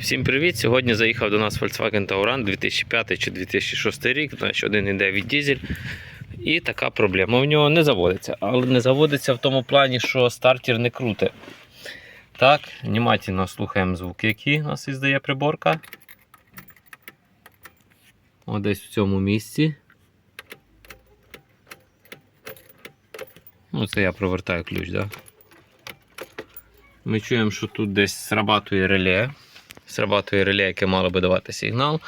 Всім привіт! Сьогодні заїхав до нас Volkswagen Tauran 2005 чи 2006 рік, значить 1,9 дизель. І така проблема. В нього не заводиться, але не заводиться в тому плані, що стартер не круте. Так, внимательно слухаємо звуки, які у нас іздає приборка. Ось десь в цьому місці. Ну, це я провертаю ключ, так? Да? Ми чуємо, що тут десь срабатує реле. Срабатує реле, яке мало би давати сигнал,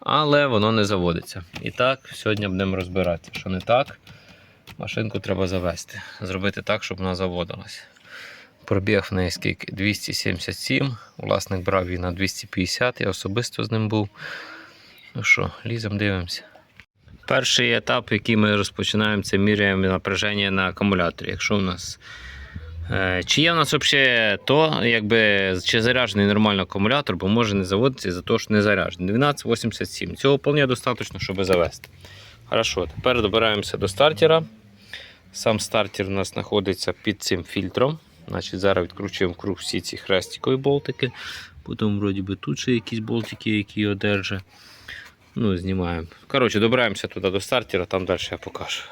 але воно не заводиться. І так, сьогодні будемо розбиратися, що не так. Машинку треба завести. Зробити так, щоб вона заводилась. Пробіг в неї скільки? 277. Власник брав її на 250, я особисто з ним був. Ну що, лізем, дивимося. Перший етап, який ми розпочинаємо, це міряємо напряження на акумуляторі. Якщо у нас Чи є в нас взагалі то, якби, чи заряджений нормально акумулятор, бо може не заводитися за те, що не заряджений. 1287. Цього вполне достатньо, щоб завести. Хорошо, тепер добираємося до стартера. Сам стартер у нас знаходиться під цим фільтром. Значить, Зараз відкручуємо круг всі ці хрестикові болтики. Потім, вроді би, тут ще якісь болтики, які його держать. Ну, знімаємо. Коротше, добираємося туди до стартера, там далі я покажу.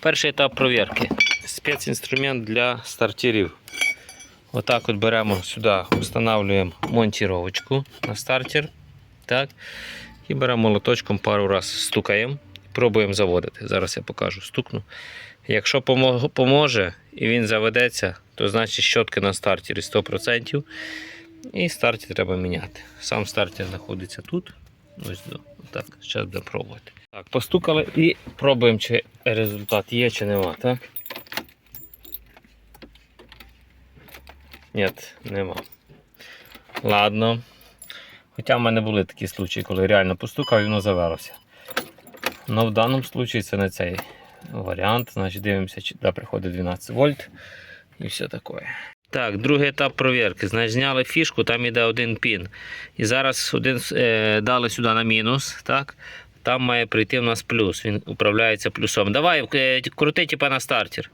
Перший етап провірки. Спецінструмент для стартерів. Отак от беремо сюди, встановлюємо монтіровочку на стартер. Так. І беремо молоточком пару раз стукаємо пробуємо заводити. Зараз я покажу, стукну. Якщо поможе і він заведеться, то значить щотки на стартері 100%. І стартер треба міняти. Сам стартер знаходиться тут. Ось. Так, зараз будемо пробувати. Так, постукали і пробуємо, чи результат є, чи нема, так? Ні, нема. Ладно. Хоча в мене були такі случаї, коли реально постукав і воно завелося. Ну в даному случаї це не цей варіант. Значить, дивимося, чи туди приходить 12 вольт і все таке. Так, другий етап провірки. Значить, зняли фішку, там іде один пін. І зараз один е, дали сюди на мінус. так? Там має прийти в нас плюс. Він управляється плюсом. Давай, е, крути типа на стартер.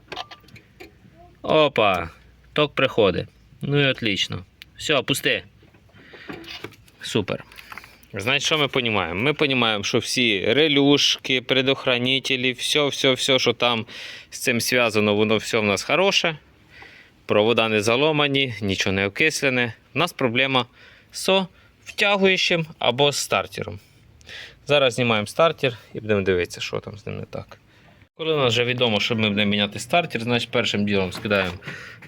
Опа, ток приходить. Ну і отлично. Все, пусти. Супер. Значить, що ми розуміємо? Ми розуміємо, що всі релюшки, предохранителі, все, все, все, що там з цим зв'язано, воно все в нас хороше. Провода не заломані, нічого не окислене. У нас проблема з втягуючим або з стартером. Зараз знімаємо стартер і будемо дивитися, що там з ним не так. Коли у нас вже відомо, що ми будемо міняти стартер, значить першим ділом скидаємо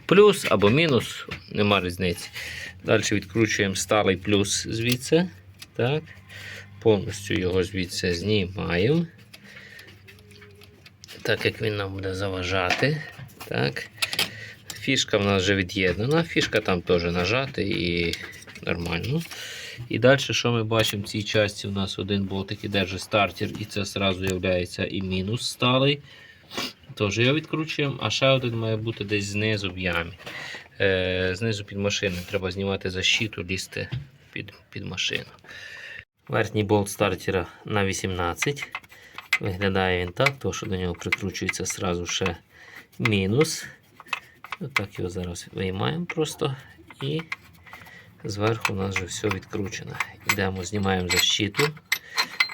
плюс або мінус, нема різниці. Далі відкручуємо сталий плюс звідси. Так. Повністю його звідси знімаємо. Так як він нам буде заважати. Так. Фішка в нас вже від'єднана, фішка там теж нажати і нормально. І далі, що ми бачимо в цій часті, у нас один болтик і держить стартер, і це одразу є і мінус сталий. Теж його відкручуємо, а ще один має бути десь знизу в ямі. Е, знизу під машиною. Треба знімати защиту, лізти під, під машину. Верхній болт стартера на 18. Виглядає він так, тому що до нього прикручується одразу ще мінус. Отак його зараз виймаємо просто і зверху у нас вже все відкручено. Йдемо, знімаємо защиту.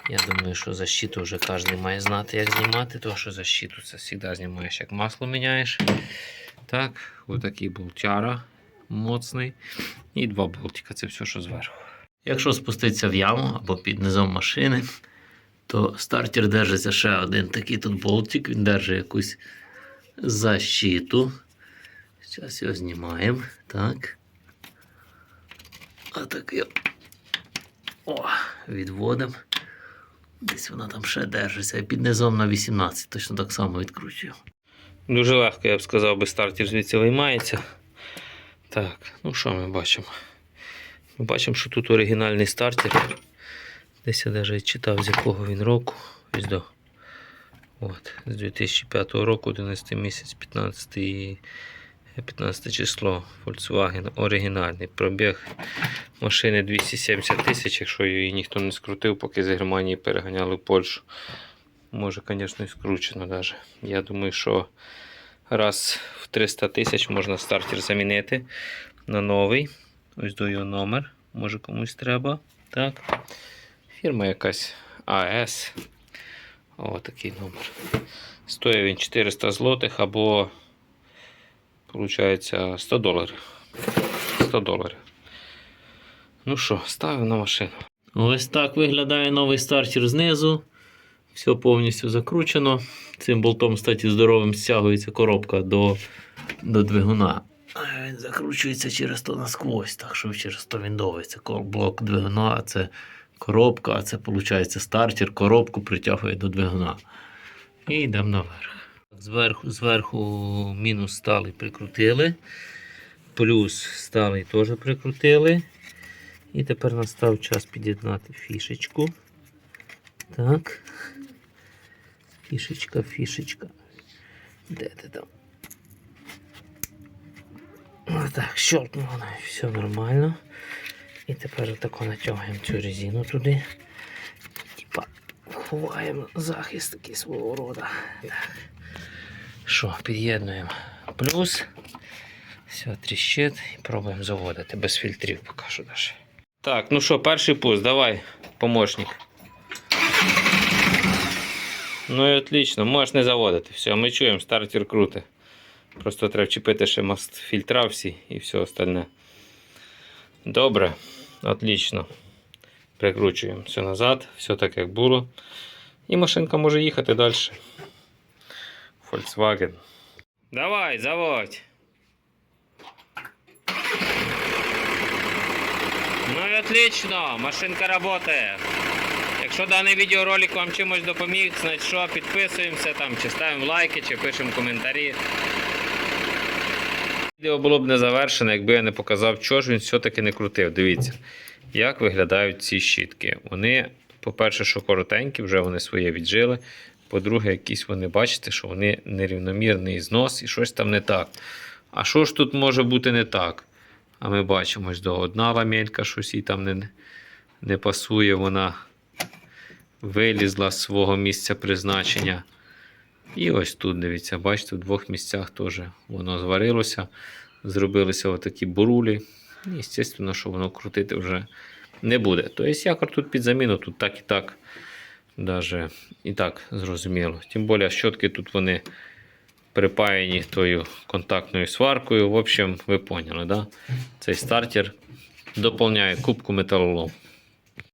Я думаю, що защиту вже кожен має знати, як знімати, тому що защиту це завжди знімаєш, як масло міняєш. Так, отакий болтяра моцний. І два болтика це все, що зверху. Якщо спуститися в яму або під низом машини, то стартер держиться ще один такий тут болтик, він держить якусь защиту. Зараз його знімаємо. Так. А так його О, відводимо. Десь вона там ще держиться. І під низом на 18, точно так само відкручую. Дуже легко, я б сказав, би стартер звідси виймається. Так, ну що ми бачимо? Ми бачимо, що тут оригінальний стартер. Десь я навіть читав, з якого він року. Ось до. От, з 2005 року, 11 місяць, 15 і 15 число Volkswagen оригінальний. Пробіг машини 270 тисяч, якщо її ніхто не скрутив, поки з Германії переганяли в Польщу. Може, звісно, і скручено навіть. Я думаю, що раз в 300 тисяч можна стартер замінити на новий. Ось до його номер. може комусь треба. Так. Фірма якась АС. О, такий номер. Стоїть він 400 злотих або, виходить, 100 доларів. 100 доларів. Ну що, ставимо на машину. Ось так виглядає новий стартер знизу. Все повністю закручено. Цим болтом, кстати, здоровим стягується коробка до, до двигуна. А Він закручується через то насквозь, так що через то він кор- блок двигуна, а це коробка, а це виходить стартер, коробку притягує до двигуна. І йдемо наверх. Зверху, зверху мінус сталий прикрутили. Плюс сталий теж прикрутили. І тепер настав час під'єднати фішечку. Так. Фішечка, фішечка. Де ти там? Отак, щелкнуло, все нормально. І тепер отако натягуємо цю резину туди. Ховаємо захист такий свого роду. Що, під'єднуємо. Плюс. Все, тріщить і пробуємо заводити без фільтрів поки що даже. Так, ну що, перший пуст, давай, помощник. Ну і отлично, можеш не заводити. Все, ми чуємо, стартер крути. Просто треба вчепити ще мост фільтра всі і все остальне. Добре, отлично. Прикручуємо все назад, все так як було. І машинка може їхати далі. Volkswagen. Давай, заводь. Ну і отлично, машинка працює. Якщо даний відеоролик вам чимось допоміг, значить що, підписуємося там, чи ставимо лайки, чи пишемо коментарі. Відео було б не завершене, якби я не показав, що ж він все-таки не крутив. Дивіться, як виглядають ці щітки. Вони, по-перше, що коротенькі, вже вони своє віджили. По-друге, якісь вони, бачите, що вони нерівномірний знос і щось там не так. А що ж тут може бути не так? А ми бачимо, що одна ламелька, щось їй там не, не пасує, вона вилізла з свого місця призначення. І ось тут, дивіться, бачите, в двох місцях теж воно зварилося, зробилися отакі бурулі. І, звісно, що воно крутити вже не буде. Тобто якор тут під заміну, тут так і так, даже і так зрозуміло. Тим більше, щотки тут вони припаяні тою контактною сваркою. В общем, ви поняли, да? цей стартер доповняє кубку металолом.